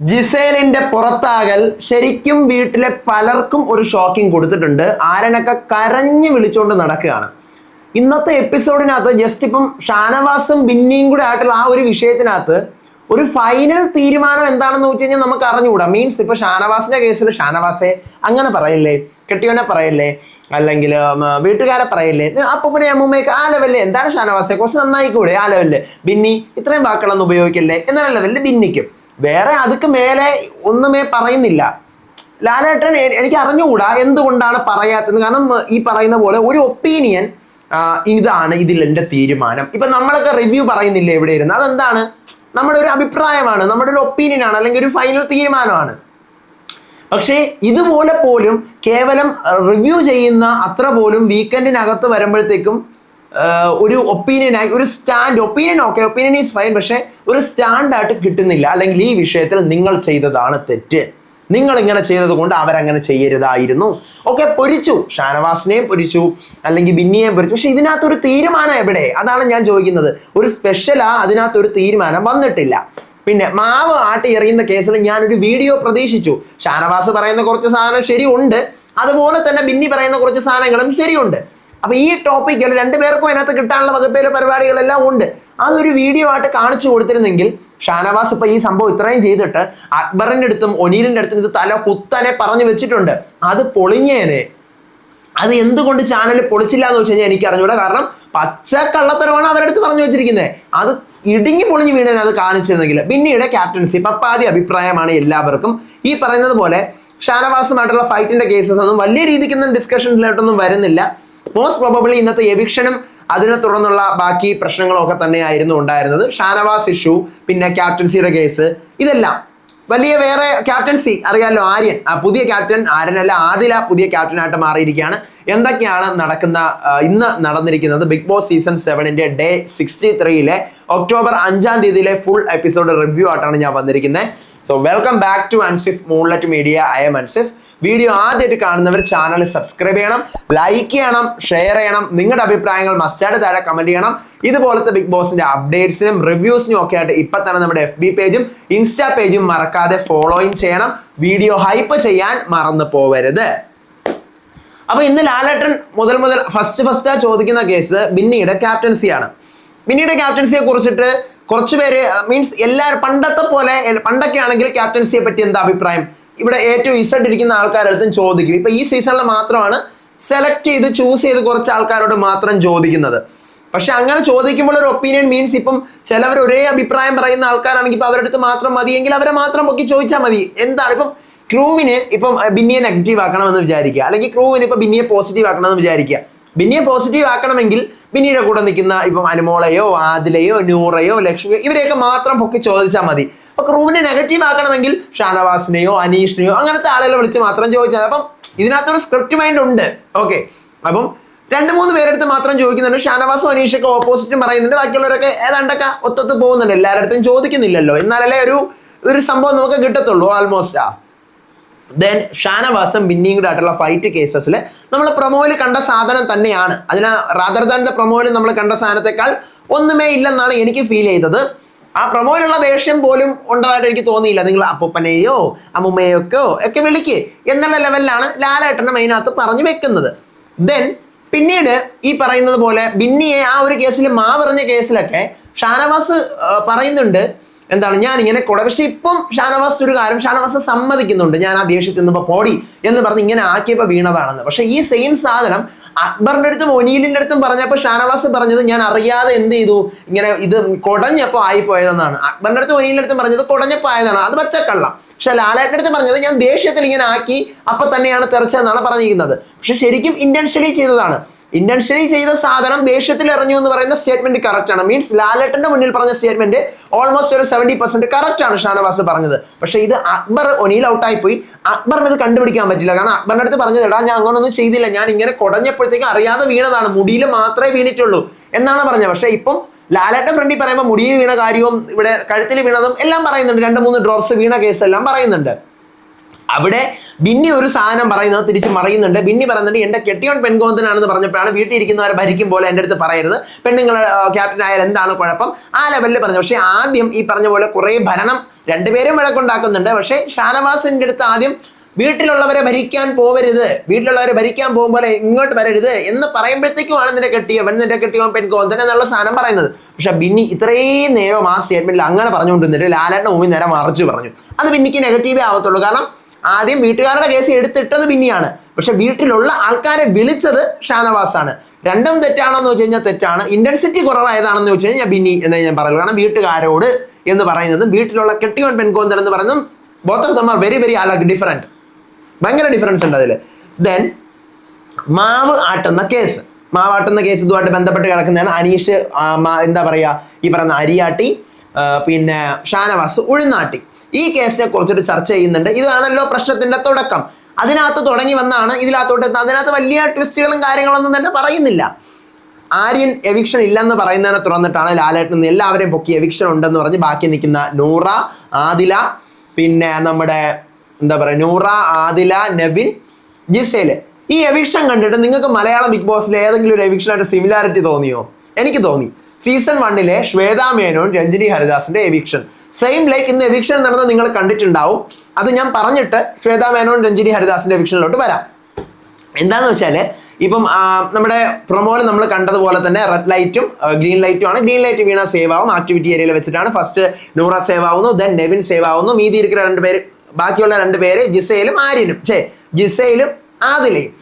ജിസേലിന്റെ പുറത്താകൽ ശരിക്കും വീട്ടിലെ പലർക്കും ഒരു ഷോക്കിംഗ് കൊടുത്തിട്ടുണ്ട്. ആരനൊക്കെ കരഞ്ഞു വിളിച്ചുകൊണ്ട് നടക്കുകയാണ്. ഇന്നത്തെ എപ്പിസോഡിനകത്ത് ജസ്റ്റ് ഇപ്പം ഷാനവാസും ബിന്നിയും കൂടെ ആയിട്ടുള്ള ആ ഒരു വിഷയത്തിനകത്ത് ഒരു ഫൈനൽ തീരുമാനം എന്താണെന്ന് വെച്ച് കഴിഞ്ഞാൽ നമുക്ക് അറിഞ്ഞുകൂടാ. മീൻസ് ഇപ്പൊ ഷാനവാസിന്റെ കേസിൽ ഷാനവാസെ അങ്ങനെ പറയില്ലേ കെട്ടിയോനെ പറയില്ലേ അല്ലെങ്കിൽ വീട്ടുകാരെ പറയില്ലേ അപ്പൂപ്പനെ അമ്മൂമ്മയൊക്കെ ആ ലെവലിൽ എന്താണ് ഷാനവാസെ? കുറച്ച് നന്നായിക്കൂടെ ആ ലെവലിൽ ബിന്നി ഇത്രയും വാക്കുകളൊന്നും ഉപയോഗിക്കില്ലേ? എന്നാൽ ലെവലിൽ ബിന്നിക്കും. വേറെ അതുക്ക് മേലെ ഒന്നുമേ പറയുന്നില്ല. ലാലേട്ടൻ എനിക്ക് അറിഞ്ഞുകൂടാ എന്തുകൊണ്ടാണ് പറയാത്തത് കാരണം ഈ പറയുന്ന പോലെ ഒരു ഒപ്പീനിയൻ ഇതാണ് ഇതിൽ എന്റെ തീരുമാനം. ഇപ്പൊ നമ്മളൊക്കെ റിവ്യൂ പറയുന്നില്ല എവിടെ ഇരുന്ന്? അതെന്താണ്? നമ്മുടെ ഒരു അഭിപ്രായമാണ്. നമ്മുടെ ഒരു ഒപ്പീനിയൻ ആണ് അല്ലെങ്കിൽ ഒരു ഫൈനൽ തീരുമാനമാണ്. പക്ഷേ ഇതുപോലെ പോലും കേവലം റിവ്യൂ ചെയ്യുന്ന അത്ര പോലും വീക്കെൻഡിനകത്ത് വരുമ്പോഴത്തേക്കും ഒരു ഒപ്പീനിയനായി ഒരു stand opinion okay opinion is fine പക്ഷേ ഒരു സ്റ്റാൻഡായിട്ട് കിട്ടുന്നില്ല. അല്ലെങ്കിൽ ഈ വിഷയത്തിൽ നിങ്ങൾ ചെയ്തതാണ് തെറ്റ്. നിങ്ങൾ ഇങ്ങനെ ചെയ്തത് കൊണ്ട് അവരങ്ങനെ ചെയ്യരുതായിരുന്നു. ഓക്കെ പൊരിച്ചു. ഷാനവാസിനെയും പൊരിച്ചു. അല്ലെങ്കിൽ ബിന്നിയെയും പൊരിച്ചു. പക്ഷെ ഇതിനകത്തൊരു തീരുമാനം എവിടെ? അതാണ് ഞാൻ ചോദിക്കുന്നത്. ഒരു സ്പെഷ്യലാ അതിനകത്തൊരു തീരുമാനം വന്നിട്ടില്ല. പിന്നെ മാവ് ആട്ടി എറിയുന്ന കേസിൽ ഞാനൊരു വീഡിയോ പ്രതീക്ഷിച്ചു. ഷാനവാസ് പറയുന്ന കുറച്ച് സാധനം ശരിയുണ്ട്. അതുപോലെ തന്നെ ബിന്നി പറയുന്ന കുറച്ച് സാധനങ്ങളും ശരിയുണ്ട്. അപ്പൊ ഈ ടോപ്പിക്കിൽ രണ്ടുപേർക്കും അതിനകത്ത് കിട്ടാനുള്ള വകുപ്പിലെ പരിപാടികളെല്ലാം ഉണ്ട്. അതൊരു വീഡിയോ ആയിട്ട് കാണിച്ചു കൊടുത്തിരുന്നെങ്കിൽ ഷാനവാസ് ഇപ്പൊ ഈ സംഭവം ഇത്രയും ചെയ്തിട്ട് അക്ബറിന്റെ അടുത്തും ഒനീലിന്റെ അടുത്തും ഇത് തല കുത്തനെ പറഞ്ഞു വെച്ചിട്ടുണ്ട്. അത് പൊളിഞ്ഞേനെ. അത് എന്തുകൊണ്ട് ചാനൽ പൊളിച്ചില്ല എന്ന് വെച്ച് കഴിഞ്ഞാൽ എനിക്ക് അറിഞ്ഞൂടാ. കാരണം പച്ച കള്ളത്തരമാണ് അവരുടെ അടുത്ത് പറഞ്ഞു വെച്ചിരിക്കുന്നത്. അത് ഇടുങ്ങി പൊളിഞ്ഞു വീണേനെ അത് കാണിച്ചിരുന്നെങ്കിൽ. പിന്നീട് ക്യാപ്റ്റൻസി പപ്പാതി അഭിപ്രായമാണ് എല്ലാവർക്കും. ഈ പറയുന്നത് പോലെ ഷാനവാസുമായിട്ടുള്ള ഫൈറ്റിന്റെ കേസസ് ഒന്നും വലിയ രീതിക്കൊന്നും ഡിസ്കഷനിലോട്ടൊന്നും വരുന്നില്ല. മോസ്റ്റ് പ്രോബബിളി ഇന്നത്തെ എവിക്ഷനും അതിനെ തുടർന്നുള്ള ബാക്കി പ്രശ്നങ്ങളൊക്കെ തന്നെയായിരുന്നു ഉണ്ടായിരുന്നത്. ഷാനവാസ് ഇഷ്യൂ പിന്നെ ക്യാപ്റ്റൻസിയുടെ കേസ് ഇതെല്ലാം. വലിയ വേറെ ക്യാപ്റ്റൻസി അറിയാമല്ലോ ആര്യൻ. ആ പുതിയ ക്യാപ്റ്റൻ ആര്യനല്ല ആദില പുതിയ ക്യാപ്റ്റനായിട്ട് മാറിയിരിക്കുകയാണ്. എന്തൊക്കെയാണ് നടക്കുന്ന ഇന്ന് നടന്നിരിക്കുന്നത്? ബിഗ് ബോസ് സീസൺ സെവനിന്റെ ഡേ സിക്സ്റ്റി ത്രീയിലെ ഒക്ടോബർ അഞ്ചാം തീയതിയിലെ ഫുൾ എപ്പിസോഡ് റിവ്യൂ ആയിട്ടാണ് ഞാൻ വന്നിരിക്കുന്നത്. So welcome back to Ansif moonlet media I M Ansif video ആദ്യമായിട്ട് കാണുന്നവർ ചാനൽ സബ്സ്ക്രൈബ് ചെയ്യണം ലൈക്ക് ചെയ്യണം ഷെയർ ചെയ്യണം. നിങ്ങളുടെ അഭിപ്രായങ്ങൾ മസ്റ്റായിട്ട് താഴെ കമന്റ് ചെയ്യണം. ഇതുപോലത്തെ ബിഗ് ബോസിന്റെ അപ്ഡേറ്റ്സിനും റിവ്യൂസിനും ഒക്കെ ആയിട്ട് ഇപ്പൊ തന്നെ നമ്മുടെ എഫ് ബി പേജും ഇൻസ്റ്റാ പേജും മറക്കാതെ ഫോളോയും ചെയ്യണം. വീഡിയോ ഹൈപ്പ് ചെയ്യാൻ മറന്നു പോവരുത്. അപ്പൊ ഇന്ന് ലാലേട്ടൻ മുതൽ മുതൽ ഫസ്റ്റ് ഫസ്റ്റ് ചോദിക്കുന്ന കേസ് ബിന്നിയുടെ ക്യാപ്റ്റൻസിയാണ് ബിന്നിയുടെ ക്യാപ്റ്റൻസിയെ കുറിച്ചിട്ട് കുറച്ച് പേര് മീൻസ് എല്ലാവരും പണ്ടത്തെ പോലെ പണ്ടൊക്കെ ആണെങ്കിൽ ക്യാപ്റ്റൻസിയെ പറ്റി എന്താ അഭിപ്രായം? ഇവിടെ ഏറ്റവും ഇസഡ് ഇരിക്കുന്ന ആൾക്കാരുടെ അടുത്തും ചോദിക്കും. ഇപ്പൊ ഈ സീസണിൽ മാത്രമാണ് സെലക്ട് ചെയ്ത് ചൂസ് ചെയ്ത് കുറച്ച് ആൾക്കാരോട് മാത്രം ചോദിക്കുന്നത്. പക്ഷെ അങ്ങനെ ചോദിക്കുമ്പോൾ ഒരു ഒപ്പീനിയൻ മീൻസ് ഇപ്പം ചിലവർ ഒരേ അഭിപ്രായം പറയുന്ന ആൾക്കാരാണെങ്കിൽ ഇപ്പൊ അവരടുത്ത് മാത്രം മതിയെങ്കിൽ അവരെ മാത്രം പൊക്കി ചോദിച്ചാൽ മതി. എന്താണ്? ഇപ്പം ക്രൂവിന് ഇപ്പം ബിന്നിയെ നെഗറ്റീവ് ആക്കണമെന്ന് വിചാരിക്കുക. അല്ലെങ്കിൽ ക്രൂവിന് ഇപ്പം ബിന്നിയെ പോസിറ്റീവ് ആക്കണമെന്ന് വിചാരിക്കുക. ബിന്നിയെ പോസിറ്റീവ് ആക്കണമെങ്കിൽ ബിന്നിയുടെ കൂടെ നിൽക്കുന്ന ഇപ്പം അനുമോളയോ ആദിലയോ നൂറയോ ലക്ഷ്മിയോ ഇവരെയൊക്കെ മാത്രം പൊക്കി ചോദിച്ചാൽ മതി. അപ്പൊ ക്രൂവിനെ നെഗറ്റീവ് ആക്കണമെങ്കിൽ ഷാനവാസിനെയോ അനീഷിനെയോ അങ്ങനത്തെ ആളുകളെ വിളിച്ച് മാത്രം ചോദിച്ചാൽ. അപ്പം ഇതിനകത്തൊരു സ്ക്രിപ്റ്റ് മൈൻഡ് ഉണ്ട്. ഓക്കെ അപ്പം രണ്ട് മൂന്ന് പേരെടുത്ത് മാത്രം ചോദിക്കുന്നുണ്ട്. ഷാനവാസും അനീഷൊക്കെ ഓപ്പോസിറ്റും പറയുന്നുണ്ട്. ബാക്കിയുള്ളവരൊക്കെ ഏതാണ്ടൊക്കെ ഒത്തൊത്ത് പോകുന്നുണ്ട്. എല്ലാവരുടെ അടുത്തും ചോദിക്കുന്നില്ലല്ലോ. എന്നാലല്ലേ ഒരു ഒരു സംഭവം നമുക്ക് കിട്ടത്തുള്ളൂ ആൾമോസ്റ്റ് ആ. ദെൻ ഷാനവാസം ബിന്നിയും കൂടെ ആയിട്ടുള്ള ഫൈറ്റ് കേസസിൽ നമ്മൾ പ്രൊമോയിൽ കണ്ട സാധനം തന്നെയാണ്. അതിന് റാദർ ദാന്റെ പ്രൊമോയിൽ നമ്മൾ കണ്ട സാധനത്തെക്കാൾ ഒന്നുമേ ഇല്ലെന്നാണ് എനിക്ക് ഫീൽ ചെയ്തത്. ആ പ്രൊമോയിലുള്ള ദേഷ്യം പോലും ഉണ്ടതായിട്ട് എനിക്ക് തോന്നിയില്ല. നിങ്ങൾ അപ്പൂപ്പനെയോ അമ്മുമ്മയൊക്കെയോ ഒക്കെ വിളിക്ക്. എന്നുള്ള ലെവലിലാണ് ലാലേട്ടനെ മെയിനകത്ത് പറഞ്ഞു വെക്കുന്നത്. ദെൻ പിന്നീട് ഈ പറയുന്നത് പോലെ ബിന്നിയെ ആ ഒരു കേസിൽ മാവെറിഞ്ഞ കേസിലൊക്കെ ഷാനവാസ് പറയുന്നുണ്ട്. എന്താണ്? ഞാൻ ഇങ്ങനെ കൊട. പക്ഷെ ഇപ്പം ഷാനവാസ് ഒരു കാര്യം ഷാനവാസ് സമ്മതിക്കുന്നുണ്ട്. ഞാൻ ആ ദേഷ്യത്തിൽ നിന്നപ്പോ പോടി എന്ന് പറഞ്ഞ് ഇങ്ങനെ ആക്കിയപ്പോ വീണതാണെന്ന്. പക്ഷെ ഈ സെയിം സാധനം അക്ബറിന്റെ അടുത്തും ഒനീലിന്റെ അടുത്തും പറഞ്ഞപ്പോൾ ഷാനവാസ് പറഞ്ഞത് ഞാൻ അറിയാതെ എന്ത് ചെയ്തു? ഇങ്ങനെ ഇത് കൊടഞ്ഞപ്പോ ആയിപ്പോയതെന്നാണ്. അക്ബറിന്റെ അടുത്തും ഒനീലിന്റെ അടുത്തും പറഞ്ഞത് കുടഞ്ഞപ്പോ ആയതാണ്. അത് പച്ചക്കള്ളം. പക്ഷെ ലാലാറ്റിന്റെ അടുത്ത് പറഞ്ഞത് ഞാൻ ദേഷ്യത്തിൽ ഇങ്ങനെ ആക്കി അപ്പൊ തന്നെയാണ് തെറിച്ചതെന്നാണ് പറഞ്ഞിരിക്കുന്നത്. പക്ഷെ ശരിക്കും ഇന്റൻഷ്യലി ചെയ്തതാണ്. ഇന്റൻഷ്യലി ചെയ്ത സാധനം ദേഷ്യത്തിൽ എറിഞ്ഞു എന്ന് പറയുന്ന സ്റ്റേറ്റ്മെന്റ് കറക്റ്റ് ആണ്. മീൻസ് ലാലേട്ടന്റെ മുന്നിൽ പറഞ്ഞ സ്റ്റേറ്റ്മെന്റ് ഓൾമോസ്റ്റ് ഒരു സെവന്റി പെർസെന്റ് കറക്റ്റ് ആണ് ഷാനവാസ് പറഞ്ഞത്. പക്ഷേ ഇത് അക്ബർ ഒനിയിൽ ഔട്ടായി പോയി അക്ബറിന് ഇത് കണ്ടുപിടിക്കാൻ പറ്റില്ല. കാരണം അക്ബറിന്റെ അടുത്ത് പറഞ്ഞത് എടാ ഞാൻ അങ്ങനൊന്നും ചെയ്തില്ല. ഞാൻ ഇങ്ങനെ കുടഞ്ഞപ്പോഴത്തേക്ക് അറിയാതെ വീണതാണ്. മുടിയിൽ മാത്രമേ വീണിട്ടുള്ളൂ. എന്നാണ് പറഞ്ഞത്. പക്ഷേ ഇപ്പം ലാലേട്ടൻ ഫ്രണ്ടിൽ പറയുമ്പോൾ മുടിയിൽ വീണ കാര്യവും ഇവിടെ കഴുത്തിൽ വീണതും എല്ലാം പറയുന്നുണ്ട്. രണ്ട് മൂന്ന് ഡ്രോപ്സ് വീണ കേസ് എല്ലാം പറയുന്നുണ്ട്. അവിടെ ബിന്നി ഒരു സാധനം പറയുന്നത് തിരിച്ച് മറിയുന്നുണ്ട്. ബിന്നി പറയുന്നുണ്ട് എന്റെ കെട്ടിയോൻ പെൺകോന്തനാണെന്ന് പറഞ്ഞപ്പോഴാണ് വീട്ടിൽ ഇരിക്കുന്നവരെ ഭരിക്കും പോലെ എന്റെ അടുത്ത് പറയരുത്. പെണ്ണുങ്ങൾ ക്യാപ്റ്റൻ ആയാൽ എന്താണ് കുഴപ്പം? ആ ലെവലിൽ പറഞ്ഞു. പക്ഷേ ആദ്യം ഈ പറഞ്ഞ പോലെ കുറേ ഭരണം രണ്ടുപേരും വിളക്കുണ്ടാക്കുന്നുണ്ട് പക്ഷേ ഷാനവാസിന്റെ അടുത്ത് ആദ്യം വീട്ടിലുള്ളവരെ ഭരിക്കാൻ പോവരുത്. വീട്ടിലുള്ളവരെ ഭരിക്കാൻ പോകുമ്പോൾ ഇങ്ങോട്ട് വരരുത് എന്ന് പറയുമ്പോഴത്തേക്കുമാണ് നിന്റെ കെട്ടിയവൻ നിന്റെ കെട്ടിയവൻ പെൺകോന്തൻ എന്നുള്ള സാധനം പറയുന്നത്. പക്ഷെ ബിന്നി ഇത്രയും നേരം ആ സ്റ്റേറ്റ്മെന്റിൽ അങ്ങനെ പറഞ്ഞുകൊണ്ടിരുന്നിട്ട് ലാലേട്ടൻ മുമ്പിൽ നേരെ മറിച്ച് പറഞ്ഞു. അത് ബിന്നിക്ക് നെഗറ്റീവേ ആവത്തുള്ളൂ. കാരണം ആദ്യം വീട്ടുകാരുടെ കേസ് എടുത്തിട്ടത് ബിന്നിയാണ് പക്ഷെ വീട്ടിലുള്ള ആൾക്കാരെ വിളിച്ചത് ഷാനവാസാണ്. രണ്ടും തെറ്റാണോ എന്ന് വെച്ച് കഴിഞ്ഞാൽ തെറ്റാണ്. ഇന്റൻസിറ്റി കുറവായതാണെന്ന് വെച്ച് കഴിഞ്ഞാൽ ബിന്നി എന്ന് ഞാൻ പറയുള്ളൂ. കാരണം വീട്ടുകാരോട് എന്ന് പറയുന്നതും വീട്ടിലുള്ള കെട്ടിയോൻ പെൺകോന്തൻ എന്ന് പറയുന്നതും both of them are very very alert different ഭയങ്കര ഡിഫറൻസ് ഉണ്ട് അതിൽ ദെൻ മാവ് ആട്ടുന്ന കേസ്. മാവാട്ടുന്ന കേസ് ഇതുമായിട്ട് ബന്ധപ്പെട്ട് കിടക്കുന്നതാണ് അനീഷ് എന്താ പറയുക? ഈ പറയുന്ന അരിയാട്ടി പിന്നെ ഷാനവാസ് ഉഴുന്നാട്ടി. ഈ കേസിനെ കുറിച്ചിട്ട് ചർച്ച ചെയ്യുന്നുണ്ട്. ഇതാണല്ലോ പ്രശ്നത്തിന്റെ തുടക്കം. അതിനകത്ത് തുടങ്ങി വന്നാണ് ഇതിനകത്തോട്ട് എത്തുന്നത്. അതിനകത്ത് വലിയ ട്വിസ്റ്റുകളും കാര്യങ്ങളൊന്നും തന്നെ പറയുന്നില്ല. ആര്യൻ എവിക്ഷൻ ഇല്ലെന്ന് പറയുന്നതിനെ തുറന്നിട്ടാണ് ലാലേട്ടൻ എല്ലാവരെയും പൊക്കി എവിക്ഷൻ ഉണ്ടെന്ന് പറഞ്ഞ് ബാക്കി നിൽക്കുന്ന നൂറ ആദില പിന്നെ നമ്മുടെ എന്താ പറയുക നൂറ ആദില നബിൻ ജിസേൽ. ഈ എവിക്ഷൻ കണ്ടിട്ട് നിങ്ങൾക്ക് മലയാളം ബിഗ് ബോസിൽ ഏതെങ്കിലും ഒരു എവിക്ഷനായിട്ട് സിമിലാരിറ്റി തോന്നിയോ? എനിക്ക് തോന്നി. സീസൺ വണ്ണിലെ ശ്വേതാ മേനോൻ രഞ്ജിനി ഹരിദാസിന്റെ എവിക്ഷൻ സെയിം ലൈക്ക് ഇന്ന് എവിക്ഷൻ നടന്ന് നിങ്ങൾ കണ്ടിട്ടുണ്ടാവും. അത് ഞാൻ പറഞ്ഞിട്ട് ശ്വേതാ മേനോൻ രഞ്ജിനി ഹരിദാസിന്റെ എവിക്ഷനിലോട്ട് വരാം. എന്താന്ന് വെച്ചാൽ ഇപ്പം നമ്മുടെ പ്രൊമോയിൽ നമ്മൾ കണ്ടതുപോലെ തന്നെ റെഡ് ലൈറ്റും ഗ്രീൻ ലൈറ്റും ആണ്. ഗ്രീൻ ലൈറ്റ് വീണ സേവ് ആവും ആക്ടിവിറ്റി ഏരിയയിൽ വെച്ചിട്ടാണ് ഫസ്റ്റ് നൂറ സേവ് ആവുന്നു ദെൻ നെവിൻ സേവ് ആവുന്നു മീതി ഇരിക്കുന്ന രണ്ട് പേര് ബാക്കിയുള്ള രണ്ട് പേര് ജിസയിലും ആര്യനും. ചേ ജിസയിലും ആദിലയും.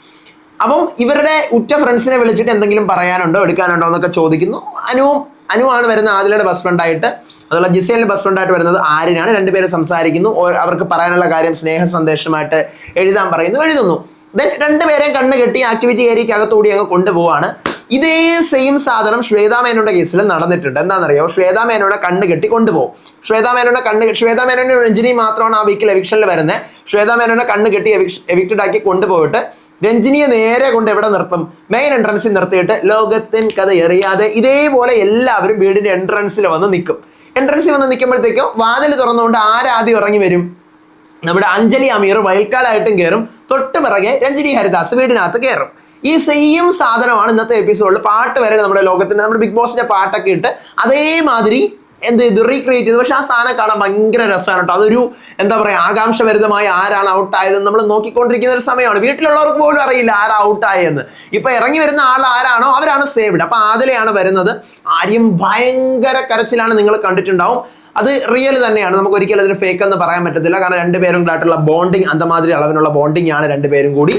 അപ്പം ഇവരുടെ ഉറ്റ ഫ്രണ്ട്സിനെ വിളിച്ചിട്ട് എന്തെങ്കിലും പറയാനുണ്ടോ എടുക്കാനുണ്ടോ എന്നൊക്കെ ചോദിക്കുന്നു. അനുവും അനുവാണ് വരുന്ന ആദിലയുടെ ബസ് ഫ്രണ്ടായിട്ട് അതുപോലെ ജിസേലിന്റെ ബസ് ഫ്രണ്ടായിട്ട് വരുന്നത് ആര്യനാണ്. രണ്ടുപേരും സംസാരിക്കുന്നു. അവർക്ക് പറയാനുള്ള കാര്യം സ്നേഹ സന്ദേശമായിട്ട് എഴുതാൻ പറയുന്നു. എഴുതുന്നു. ദെൻ രണ്ടുപേരെയും കണ്ണ് കെട്ടി ആക്ടിവിറ്റി ഏരിയക്ക് അകത്തൂടി അങ്ങ് കൊണ്ടുപോവാണ്. ഇതേ സെയിം സാധനം ശ്വേതാമേനോടെ കേസിൽ നടന്നിട്ടുണ്ട്. എന്താണെന്നറിയോ ശ്വേതാമേനോടെ കണ്ണ് കെട്ടി കൊണ്ടുപോകും ശ്വേതാമേനോടെ കണ്ണ് ശ്വേതാമേനോടെ രഞ്ജിനി മാത്രമാണ് ആ വീക്കിൽ എവിക്ഷനിൽ വരുന്നത് ശ്വേതാമേനോടെ കണ്ണ് കെട്ടി എവിക്റ്റഡ് ആക്കി കൊണ്ടുപോയിട്ട് രഞ്ജിനിയെ നേരെ കൊണ്ട് എവിടെ നിർത്തും? മെയിൻ എൻട്രൻസിൽ നിർത്തിയിട്ട് ലോകത്തിൻ കഥ എറിയാതെ ഇതേപോലെ എല്ലാവരും വീടിന്റെ എൻട്രൻസിൽ വന്ന് നിൽക്കും എൻട്രൻസിൽ വന്ന് നിൽക്കുമ്പോഴത്തേക്കും വാതിൽ തുറന്നുകൊണ്ട് ആരാദ്യം ഇറങ്ങി വരും? നമ്മുടെ അഞ്ജലി അമീർ വയൽക്കാലായിട്ടും കയറും തൊട്ട് പിറകെ രഞ്ജിനി ഹരിദാസ് വീടിനകത്ത് കയറും ഈ സെയിം സാധനമാണ് ഇന്നത്തെ എപ്പിസോഡിൽ പാട്ട് വരെ നമ്മുടെ ലോകത്തിന് നമ്മുടെ ബിഗ് ബോസിന്റെ പാട്ടൊക്കെ ഇട്ട് അതേമാതിരി എന്ത് ചെയ്തു? റീക്രിയേറ്റ് ചെയ്തു. പക്ഷെ ആ സാധനം കാണാൻ ഭയങ്കര രസമാണ് കേട്ടോ. അതൊരു എന്താ പറയാ ആകാംക്ഷഭരിതമായി ആരാണ് ഔട്ട് ആയതെന്ന് നമ്മൾ നോക്കിക്കൊണ്ടിരിക്കുന്ന ഒരു സമയമാണ്. വീട്ടിലുള്ളവർക്ക് പോലും അറിയില്ല ആരാ ഔട്ടായെന്ന്. ഇപ്പൊ ഇറങ്ങി വരുന്ന ആൾ ആരാണോ അവരാണ് സേവ്ഡ് അപ്പൊ ആദിലെയാണ് വരുന്നത്. ആര്യം ഭയങ്കര കരച്ചിലാണ് നിങ്ങൾ കണ്ടിട്ടുണ്ടാവും. അത് റിയൽ തന്നെയാണ്. നമുക്ക് ഒരിക്കലും അതിന് ഫേക്ക് എന്ന് പറയാൻ പറ്റത്തില്ല. കാരണം രണ്ടുപേരും ആയിട്ടുള്ള ബോണ്ടിങ് അന്തമാതിരി അളവിനുള്ള ബോണ്ടിങ് ആണ് രണ്ടുപേരും കൂടി.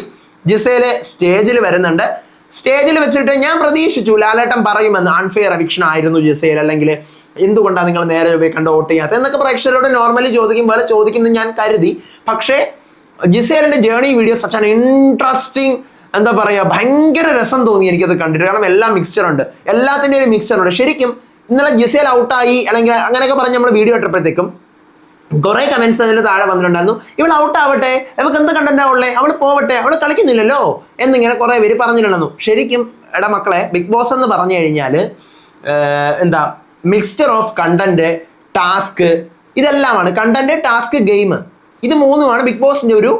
ജിസയിലെ സ്റ്റേജിൽ വരുന്നുണ്ട്. സ്റ്റേജിൽ വെച്ചിട്ട് ഞാൻ പ്രതീക്ഷിച്ചു ലാലേട്ടൻ പറയുമെന്ന്. അൺഫെയർ അവിക്ഷൻ ആയിരുന്നു ജിസയിൽ അല്ലെങ്കിൽ എന്തുകൊണ്ടാണ് നിങ്ങൾ നേരെ പോയി കണ്ട് വോട്ട് ചെയ്യാത്തത് എന്നൊക്കെ പ്രേക്ഷകരോട് നോർമലി ചോദിക്കും പോലെ ചോദിക്കുമെന്ന് ഞാൻ കരുതി. പക്ഷേ ജിസേലിന്റെ ജേണി വീഡിയോ സച്ച് ആണ് ഇൻട്രസ്റ്റിംഗ് എന്താ പറയുക ഭയങ്കര രസം തോന്നി എനിക്കത് കണ്ടിട്ട്. കാരണം എല്ലാം മിക്സ്ചർ ഉണ്ട്. എല്ലാത്തിന്റെ ഒരു മിക്സ്ചർ ഉണ്ട്. ശരിക്കും ഇന്നലെ ജിസേൽ ഔട്ടായി അല്ലെങ്കിൽ അങ്ങനെയൊക്കെ പറഞ്ഞ് നമ്മൾ വീഡിയോ ഇട്ടപ്പോഴത്തേക്കും കുറെ കമന്റ്സ് അതിന് താഴെ വന്നിട്ടുണ്ടായിരുന്നു. ഇവൾ ഔട്ട് ആവട്ടെ അവൾക്ക് എന്ത് കണ്ടന്റാ ഉള്ളേ അവൾ പോവട്ടെ അവൾ കളിക്കുന്നില്ലല്ലോ എന്നിങ്ങനെ കുറെ പേര് പറഞ്ഞിട്ടുണ്ടെന്നു ശരിക്കും എടാ മക്കളെ ബിഗ് ബോസ് എന്ന് പറഞ്ഞു കഴിഞ്ഞാൽ എന്താ മിക്സ്ചർ ഓഫ് കണ്ടന്റ് ടാസ്ക് ഇതെല്ലാമാണ്. കണ്ടന്റ് ടാസ്ക് ഗെയിം ഇത് മൂന്നുമാണ് ബിഗ് ബോസിന്റെ ഒരു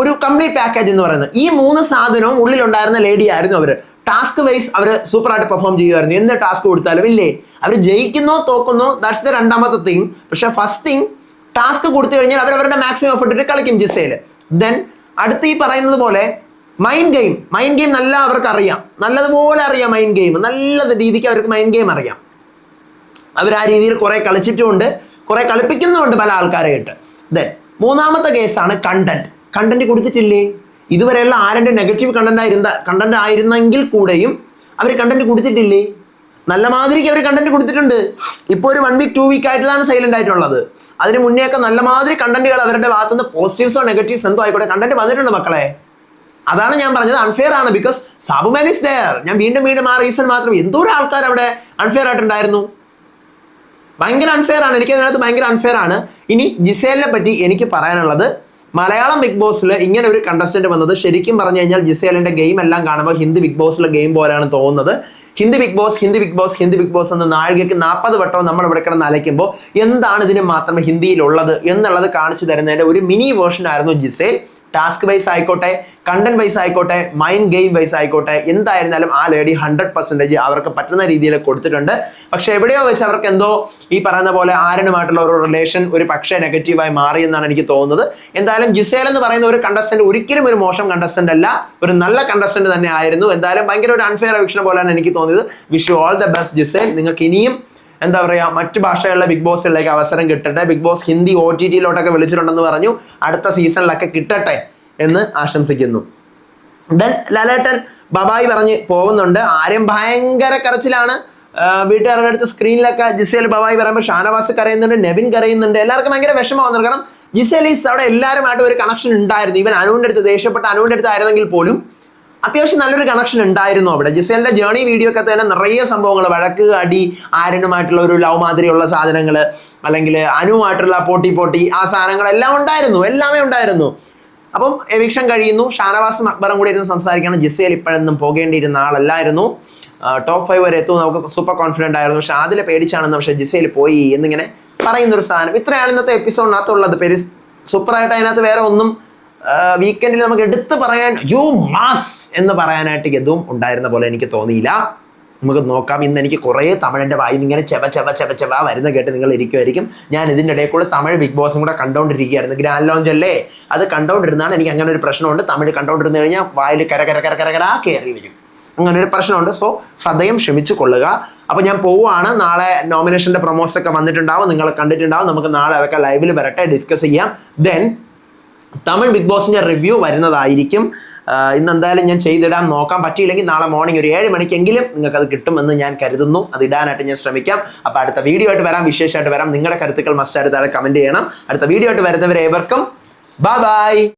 ഒരു കംപ്ലീറ്റ് പാക്കേജ് എന്ന് പറയുന്നത്. ഈ മൂന്ന് സാധനവും ഉള്ളിലുണ്ടായിരുന്ന ലേഡി ആയിരുന്നു അവർ ടാസ്ക് വൈസ് അവർ സൂപ്പറായിട്ട് പെർഫോം ചെയ്യുമായിരുന്നു എന്ത് ടാസ്ക് കൊടുത്താലും ഇല്ലേ? അവർ ജയിക്കുന്നോ തോക്കുന്നോ ദാറ്റ്സ് ദ രണ്ടാമത്തെ തിങ് പക്ഷെ ഫസ്റ്റ് തിങ് ടാസ്ക് കൊടുത്തു കഴിഞ്ഞാൽ അവർ അവരുടെ മാക്സിമം എഫർട്ട് ഇട്ട് കളിക്കും ജിസയിൽ ദെൻ അടുത്ത് ഈ പറയുന്നത് പോലെ മൈൻഡ് ഗെയിം മൈൻഡ് ഗെയിം നല്ല അവർക്ക് അറിയാം നല്ലതുപോലെ അറിയാം മൈൻഡ് ഗെയിം നല്ല രീതിക്ക് അവർക്ക് മൈൻഡ് ഗെയിം അറിയാം. അവർ ആ രീതിയിൽ കുറെ കളിച്ചിട്ടുമുണ്ട്. കുറെ കളിപ്പിക്കുന്നുമുണ്ട് പല ആൾക്കാരായിട്ട്. ദെൻ മൂന്നാമത്തെ കേസാണ് കണ്ടന്റ് കണ്ടന്റ് കൊടുത്തിട്ടില്ലേ? ഇതുവരെയുള്ള ആരന്റെ നെഗറ്റീവ് കണ്ടന്റ് ആയിരുന്ന കണ്ടന്റ് ആയിരുന്നെങ്കിൽ കൂടെയും അവർ കണ്ടന്റ് കൊടുത്തിട്ടില്ലേ? നല്ല മാതിരിക്ക് അവർ കണ്ടന്റ് കൊടുത്തിട്ടുണ്ട്. ഇപ്പോൾ ഒരു വൺ വീക്ക് ടു വീക്ക് ആയിട്ടാണ് സൈലന്റ് ആയിട്ടുള്ളത് അതിന് മുന്നേ ഒക്കെ നല്ല മാതിരി കണ്ടന്റുകൾ അവരുടെ ഭാഗത്തുനിന്ന് പോസിറ്റീവ്സോ നെഗറ്റീവ്സ് എന്തോ ആയിക്കോട്ടെ കണ്ടന്റ് വന്നിട്ടുണ്ട് മക്കളെ. അതാണ് ഞാൻ പറഞ്ഞത് അൺഫെയർ ആണ് ബിക്കോസ് സാബുമാൻ ഇസ് ദയർ ഞാൻ വീണ്ടും വീണ്ടും ആ റീസൺ മാത്രം. എന്തോ ഒരു ആൾക്കാർ അവിടെ അൺഫെയർ ആയിട്ടുണ്ടായിരുന്നു. ഭയങ്കര അൺഫെയർ ആണ്. എനിക്ക് അതിനകത്ത് ഭയങ്കര അൺഫെയർ ആണ്. ഇനി ജിസേലിനെ പറ്റി എനിക്ക് പറയാനുള്ളത് മലയാളം ബിഗ് ബോസിൽ ഇങ്ങനെ ഒരു കണ്ടസ്റ്റന്റ് വന്നത് ശരിക്കും പറഞ്ഞു കഴിഞ്ഞാൽ ജിസേലിന്റെ ഗെയിം എല്ലാം കാണുമ്പോൾ ഹിന്ദി ബിഗ് ബോസിലെ ഗെയിം പോലെയാണ് തോന്നുന്നത്. Hindi Bigg Boss Hindi Bigg Boss Hindi Bigg Boss എന്ന് നാഴികയ്ക്ക് നാൽപ്പത് വട്ടം നമ്മൾ ഇവിടെ കിടന്ന് അലയ്ക്കുമ്പോൾ എന്താണ് ഇതിന് മാത്രം ഹിന്ദിയിലുള്ളത് എന്നുള്ളത് കാണിച്ചു തരുന്നതിന്റെ ഒരു മിനി വേർഷൻ ആയിരുന്നു ജിസേൽ. ടാസ്ക് വൈസ് ആയിക്കോട്ടെ കണ്ടന്റ് വൈസ് ആയിക്കോട്ടെ മൈൻഡ് ഗെയിം വൈസ് ആയിക്കോട്ടെ എന്തായിരുന്നാലും ആ ലേഡി ഹൺഡ്രഡ് പെർസെന്റേജ് അവർക്ക് പറ്റുന്ന രീതിയിൽ കൊടുത്തിട്ടുണ്ട്. പക്ഷെ എവിടെയോ വെച്ച് അവർക്ക് എന്തോ ഈ പറയുന്ന പോലെ ആരനുമായിട്ടുള്ള ഒരു റിലേഷൻ ഒരു പക്ഷേ നെഗറ്റീവായി മാറി എന്നാണ് എനിക്ക് തോന്നുന്നത്. എന്തായാലും ജിസേൽ എന്ന് പറയുന്ന ഒരു കണ്ടസ്റ്റന്റ് ഒരിക്കലും ഒരു മോശം കണ്ടസ്റ്റന്റ് അല്ല ഒരു നല്ല കണ്ടസ്റ്റന്റ് തന്നെ ആയിരുന്നു. എന്തായാലും ഭയങ്കര ഒരു അൺഫെയർ വീക്ഷണം പോലെയാണ് എനിക്ക് തോന്നിയത്. Wish all the best Gizele. നിങ്ങൾക്ക് ഇനിയും എന്താ പറയുക മറ്റു ഭാഷകളിലെ ബിഗ് ബോസിലേക്ക് അവസരം കിട്ടട്ടെ. Bigg Boss Hindi O T ടിയിലോട്ടൊക്കെ വിളിച്ചിട്ടുണ്ടെന്ന് പറഞ്ഞു. അടുത്ത സീസണിലൊക്കെ കിട്ടട്ടെ എന്ന് ആശംസിക്കുന്നു. ദെൻ ലാലേട്ടൻ ബബായി പറഞ്ഞ് പോകുന്നുണ്ട്. ആരും ഭയങ്കര കരച്ചിലാണ്. വീട്ടുകാരുടെ അടുത്ത് സ്ക്രീനിലൊക്കെ ജിസേൽ ബബായി പറയുമ്പോൾ ഷാനവാസ് കരയുന്നുണ്ട് നെവിൻ കരയുന്നുണ്ട്. എല്ലാവർക്കും ഭയങ്കര വിഷമം കാരണം ജിസേൽ ഈസ് അവിടെ എല്ലാവരുമായിട്ട് ഒരു കണക്ഷൻ ഉണ്ടായിരുന്നു. ഇവൻ അനുവിന്റെ അടുത്ത് ദേഷ്യപ്പെട്ട അനുവിന്റെ അടുത്ത് ആയിരുന്നെങ്കിൽ പോലും അത്യാവശ്യം നല്ലൊരു കണക്ഷൻ ഉണ്ടായിരുന്നു അവിടെ. ജിസേലിന്റെ ജേണി വീഡിയോ ഒക്കെ തന്നെ നിറയെ സംഭവങ്ങൾ വഴക്ക് അടി ആര്യനുമായിട്ടുള്ള ഒരു ലവ് മാതിരിയുള്ള സാധനങ്ങൾ അല്ലെങ്കിൽ അനുവുമായിട്ടുള്ള പോട്ടി പോട്ടി ആ സാധനങ്ങളെല്ലാം ഉണ്ടായിരുന്നു. എല്ലാമേ ഉണ്ടായിരുന്നു. അപ്പം എവിക്ഷൻ കഴിയുന്നു. ഷാനവാസും അക്ബറും കൂടി ഇരുന്ന് സംസാരിക്കണം. ജിസേൽ ഇപ്പോഴൊന്നും പോകേണ്ടിയിരുന്ന ആളല്ലായിരുന്നു. ടോപ്പ് ഫൈവ് വരെ എത്തും. നമുക്ക് സൂപ്പർ കോൺഫിഡന്റ് ആയിരുന്നു. പക്ഷെ അതിൽ പേടിച്ചാണെന്ന് പക്ഷേ ജിസേൽ പോയി എന്നിങ്ങനെ പറയുന്നൊരു സാധനം. ഇത്രയാണ് ഇന്നത്തെ എപ്പിസോഡിനകത്തുള്ളത് പെരി സൂപ്പറായിട്ട് അതിനകത്ത് വേറെ ഒന്നും വീക്കെൻഡിൽ നമുക്ക് എടുത്തു പറയാൻ യു മാസ് എന്ന് പറയാനായിട്ട് എതും ഉണ്ടായിരുന്ന പോലെ എനിക്ക് തോന്നിയില്ല. നമുക്ക് നോക്കാം. ഇന്ന് എനിക്ക് കുറേ തമിഴിന്റെ വായും ഇങ്ങനെ ചെവ ചെവ ചെവ ചെവ വരുന്ന കേട്ട് നിങ്ങൾ ഇരിക്കുമായിരിക്കും. ഞാൻ ഇതിന്റെ ഇടയിൽ കൂടെ തമിഴ് ബിഗ് ബോസും കൂടെ കണ്ടുകൊണ്ടിരിക്കുകയായിരുന്നു ഗ്രാൻഡ് ലോഞ്ച് അല്ലേ? അത് കണ്ടുകൊണ്ടിരുന്നാണ് എനിക്ക് അങ്ങനെ ഒരു പ്രശ്നമുണ്ട്. തമിഴ് കണ്ടുകൊണ്ടിരുന്ന് കഴിഞ്ഞാൽ വായിൽ കര കര കര കര കര കയറി വരും. അങ്ങനെ ഒരു പ്രശ്നമുണ്ട്. സോ സദയം ക്ഷമിച്ചു കൊള്ളുക. അപ്പോൾ ഞാൻ പോവുകയാണ്. നാളെ നോമിനേഷന്റെ പ്രൊമോസ് ഒക്കെ വന്നിട്ടുണ്ടാവും. നിങ്ങൾ കണ്ടിട്ടുണ്ടാവും. നമുക്ക് നാളെ അതൊക്കെ ലൈവിൽ വരട്ടെ. ഡിസ്കസ് ചെയ്യാം. ദെൻ തമിഴ് ബിഗ് ബോസിന്റെ റിവ്യൂ വരുന്നതായിരിക്കും. ഇന്ന് എന്തായാലും ഞാൻ ചെയ്തിടാൻ നോക്കാൻ പറ്റിയില്ലെങ്കിൽ നാളെ മോർണിംഗ് ഒരു ഏഴ് മണിക്കെങ്കിലും നിങ്ങൾക്ക് അത് കിട്ടുമെന്ന് ഞാൻ കരുതുന്നു. അത് ഇടാനായിട്ട് ഞാൻ ശ്രമിക്കാം. അപ്പോൾ അടുത്ത വീഡിയോ ആയിട്ട് വരാം. വിശേഷമായിട്ട് വരാം. നിങ്ങളുടെ കരുത്തുക്കൾ മസ്റ്റായിട്ട് താഴെ കമന്റ് ചെയ്യണം. അടുത്ത വീഡിയോ ആയിട്ട് വരുന്നവരെ ഏവർക്കും ബൈ ബൈ